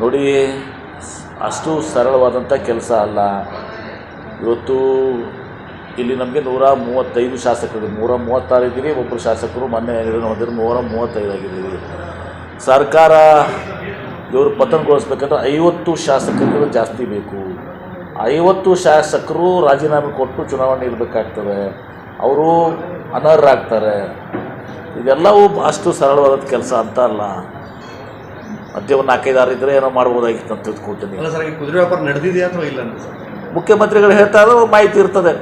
ನೋಡಿ, ಅಷ್ಟು ಸರಳವಾದಂಥ ಕೆಲಸ ಅಲ್ಲ. ಇವತ್ತು ಇಲ್ಲಿ ನಮಗೆ ನೂರ ಮೂವತ್ತೈದು ಶಾಸಕರು, ನೂರ ಮೂವತ್ತಾರು ಇದ್ದೀವಿ ಒಬ್ಬರು ಶಾಸಕರು, ಮೊನ್ನೆ ಇದನ್ನು ಹೊಂದಿದ್ರು ನೂರ ಮೂವತ್ತೈದು ಆಗಿದ್ದೀವಿ. ಸರ್ಕಾರ ಇವರು ಪತನಗೊಳಿಸ್ಬೇಕಂದ್ರೆ ಐವತ್ತು ಶಾಸಕರು ಜಾಸ್ತಿ ಬೇಕು. ಐವತ್ತು ಶಾಸಕರು ರಾಜೀನಾಮೆ ಕೊಟ್ಟು ಚುನಾವಣೆ ಇರಬೇಕಾಗ್ತದೆ. ಅವರು ಅನರ್ಹರಾಗ್ತಾರೆ ಇದೆಲ್ಲವೂ ಅಷ್ಟು ಸರಳವಾದ ಕೆಲಸ ಅಂತ ಅಲ್ಲ ಮಧ್ಯೆ ಒಂದು ನಾಲ್ಕೈದಾರು ಇದ್ದರೆ ಏನೋ ಮಾಡ್ಬೋದಾಗಿತ್ತು ಅಂತ ತಿಳ್ಕೊಳ್ತೀನಿ ಅಲ್ಲ ಸರ್ ಈ ಕುದುರೆ ವ್ಯಾಪಾರ ನಡೆದಿದೆಯಾ ಅಥವಾ ಇಲ್ಲ ಅಂತ ಸರ್ ಮುಖ್ಯಮಂತ್ರಿಗಳು ಹೇಳ್ತಾ ಇರೋ ಮಾಹಿತಿ ಇರ್ತದೆ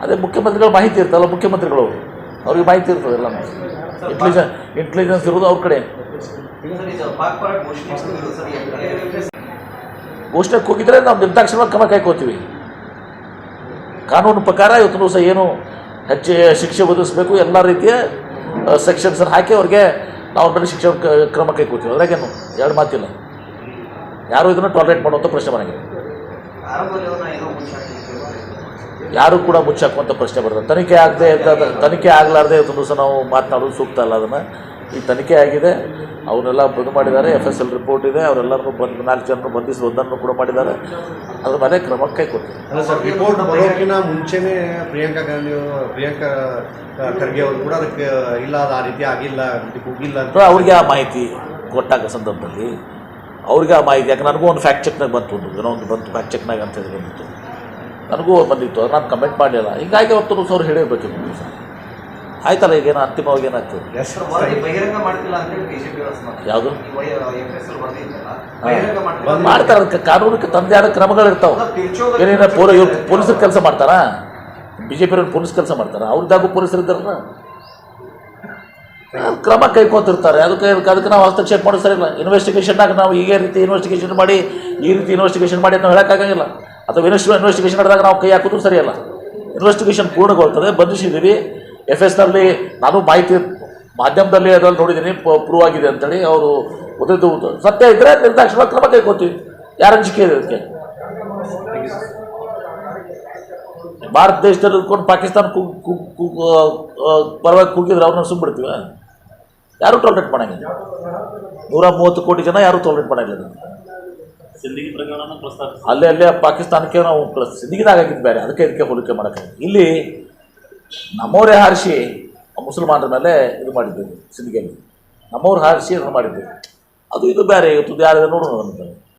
ಅದೇ ಮುಖ್ಯಮಂತ್ರಿಗಳ ಮಾಹಿತಿ ಇರ್ತಲ್ಲ ಮುಖ್ಯಮಂತ್ರಿಗಳು ಅವ್ರಿಗೆ ಮಾಹಿತಿ ಇರ್ತದೆ ಎಲ್ಲ ಇಂಟೆಲಿಜೆನ್ಸ್ ಇಂಟೆಲಿಜೆನ್ಸ್ ಇರೋದು ಅವ್ರ ಕಡೆ ಘೋಷಣೆ ಕೂಗಿದ್ರೆ ಘೋಷಣೆಗೆ ಹೋಗಿದ್ರೆ ನಾವು ನಿರ್ದಾಕ್ಷಿಣ್ಯವಾಗಿ ಕ್ರಮ ಕೈಕೋತೀವಿ ಕಾನೂನು ಪ್ರಕಾರ ಇವತ್ತು ಸಹ ಏನು ಹೆಚ್ಚು ಶಿಕ್ಷೆ ಒದಗಿಸ್ಬೇಕು ಎಲ್ಲ ರೀತಿಯ ಸೆಕ್ಷನ್ಸನ್ನು ಹಾಕಿ ಅವ್ರಿಗೆ ನಾವು ಮೇಲೆ ಶಿಕ್ಷಣ ಕ್ರಮ ಕೈಗೊಳ್ತೀವಿ. ಅದ್ರಾಗೇನು ಎರಡು ಮಾತಿಲ್ಲ. ಯಾರು ಇದನ್ನು ಟಾಲರೇಟ್ ಮಾಡುವಂಥ ಪ್ರಶ್ನೆ ಬರೋಂಗಿಲ್ಲ ಯಾರು ಕೂಡ ಮುಚ್ಚಾಕುವಂಥ ಪ್ರಶ್ನೆ ಬರ್ತದೆ. ತನಿಖೆ ಆಗದೆ ತನಿಖೆ ಆಗಲಾರ್ದೆ ಇವತ್ತು ದಿವಸ ನಾವು ಮಾತನಾಡೋದು ಸೂಕ್ತ ಅಲ್ಲ ಅದನ್ನು. ಈ ತನಿಖೆ ಆಗಿದೆ. ಅವನ್ನೆಲ್ಲ ಬಂದು ಮಾಡಿದ್ದಾರೆ. ಎಫ್ ಎಸ್ ಎಲ್ ರಿಪೋರ್ಟ್ ಇದೆ. ಅವರೆಲ್ಲರನ್ನು ಬಂದು ನಾಲ್ಕು ಜನರು ಬಂಧಿಸಿ ಒಂದನ್ನು ಕೂಡ ಮಾಡಿದ್ದಾರೆ. ಅದ್ರ ಮೇಲೆ ಕ್ರಮ ಕೈಗೊಳ್ತೀವಿ ಸರ್ ರಿಪೋರ್ಟ್ ಬರೋಕ್ಕಿಂತ ಮುಂಚೆನೇ ಪ್ರಿಯಾಂಕಾ ಗಾಂಧಿ ಪ್ರಿಯಾಂಕಾ ಖರ್ಗೆ ಅವರು ಕೂಡ ಅದಕ್ಕೆ ಇಲ್ಲ ಅದು ಆ ರೀತಿ ಆಗಿಲ್ಲ ಹೋಗಿಲ್ಲ ಅಂತ. ಅವ್ರಿಗೆ ಆ ಮಾಹಿತಿ ಕೊಟ್ಟಾಗ ಸಂದರ್ಭದಲ್ಲಿ ಅವ್ರಿಗೆ ಆ ಮಾಹಿತಿ ಯಾಕೆ ನನಗೂ ಒಂದು ಫ್ಯಾಕ್ಟ್ ಚೆಕ್ನಾಗ ಬಂತು ಒಂದು ಏನೋ ಒಂದು ಬಂತು ಫ್ಯಾಕ್ಟ್ ಚೆಕ್ನಾಗ ಅಂತ ಹೇಳಿ ಬಂದಿತ್ತು. ನನಗೂ ಬಂದಿತ್ತು ಅದು ನಾನು ಕಮೆಂಟ್ ಮಾಡಿಲ್ಲ ಹೀಗಾಗಿ ಅವತ್ತು ಸಾವಿರ ಅವ್ರು ಹೇಳಿರ್ಬೇಕು ದಿವಸ ಆಯ್ತಲ್ಲ ಈಗ ಏನು ಅಂತಿಮವಾಗಿ ಏನಾಗ್ತದೆ ಎಸ್ ಸರ್ ವರದಿ ಬಹಿರಂಗ ಮಾಡ್ತಿಲ್ಲ ಅಂತ ಹೇಳಿ ಬಿಜೆಪಿ ವ್ಯವಸ್ಥೆ ಯಾವುದು? ಮಾಡ್ತಾರ ಅದಕ್ಕೆ ಕಾನೂನಕ್ಕೆ ತಂದೆ ಆದ ಕ್ರಮಗಳಿರ್ತಾವೆ ಏನೇನು ಪೊಲ ಇವ್ರು ಪೊಲೀಸರು ಕೆಲಸ ಮಾಡ್ತಾರಾ? ಬಿ ಜೆ ಪಿಯವ್ರು ಪೊಲೀಸ್ ಕೆಲಸ ಮಾಡ್ತಾರಾ? ಅವ್ರದ್ದಾಗೂ ಪೊಲೀಸರು ಇದ್ದಾರಲ್ಲ. ಅದ್ ಕ್ರಮ ಕೈಕೊತಿರ್ತಾರೆ. ಅದಕ್ಕೆ ಅದಕ್ಕೆ ನಾವು ಹಸ್ತಕ್ಷೇಪ ಮಾಡೋ ಸರಿ ಇಲ್ಲ. ಇನ್ವೆಸ್ಟಿಗೇಷನ್ನಾಗ ನಾವು ಈಗ ರೀತಿ ಇನ್ವೆಸ್ಟಿಗೇಷನ್ ಮಾಡಿ ಈ ರೀತಿ ಇನ್ವೆಸ್ಟಿಗೇಷನ್ ಮಾಡಿ ಅಂತ ನಾವು ಹೇಳೋಕ್ಕಾಗಂಗಿಲ್ಲ ಅಥವಾ ಇನ್ವೆಸ್ಟ್ ಇನ್ವೆಸ್ಟಿಗೇಷನ್ ಮಾಡಿದಾಗ ನಾವು ಕೈ ಹಾಕೋದು ಸರಿಯಲ್ಲ ಇನ್ವೆಸ್ಟಿಗೇಷನ್ ಪೂರ್ಣಗೊಳ್ತದೆ. ಬಂಧಿಸಿದ್ದೀವಿ. ಎಫ್ನಲ್ಲಿ ನಾನು ಮಾಹಿತಿ ಮಾಧ್ಯಮದಲ್ಲಿ ಅದ್ರಲ್ಲಿ ನೋಡಿದ್ದೀನಿ ಪ್ರೂವ್ ಆಗಿದೆ ಅಂತೇಳಿ ಅವರು ಉದ್ರಿದ್ದು ಸತ್ಯ ಇದ್ದರೆ ನಿರ್ದಾಕ್ಷಿಣ ಕ್ರಮ ಕೈಗೊಳ್ತೀವಿ ಯಾರ ಅಂಜಿಕೆ ಇದೆ ಅದಕ್ಕೆ? ಭಾರತ ದೇಶದಲ್ಲಿ ಇದ್ಕೊಂಡು ಪಾಕಿಸ್ತಾನ ಪರವಾಗಿ ಕೂಗಿದ್ರೆ ಅವ್ರನ್ನ ಸುಮ್ಬಿಡ್ತೀವ ಯಾರೂ ಟಾಲ್ರೇಟ್ ಮಾಡಂಗಿಲ್ಲ? ನೂರ ಮೂವತ್ತು ಕೋಟಿ ಜನ ಯಾರೂ ಟಾಲ್ರೇಟ್ ಮಾಡಂಗಿಲ್ಲ ಅಲ್ಲೇ ಅಲ್ಲೇ ಪಾಕಿಸ್ತಾನಕ್ಕೆ ನಾವು ಆಗಿದ್ದು ಬೇರೆ ಅದಕ್ಕೆ ಇದಕ್ಕೆ ಹೋಲಿಕೆ ಮಾಡೋಕ್ಕೆ ಇಲ್ಲಿ ನಮ್ಮವರೇ ಹಾರಿಸಿ ಮುಸಲ್ಮಾನರ ಮೇಲೆ ಇದು ಮಾಡಿದ್ದೇವೆ ಸಿಂದಿಗೆಯಲ್ಲಿ ನಮ್ಮವ್ರು ಹಾರಿಸಿ ಇದನ್ನು ಮಾಡಿದ್ದೇವೆ. ಅದು ಇದು ಬೇರೆ, ಇವತ್ತು ಯಾರು ನೋಡೋಣ ಅಂತ.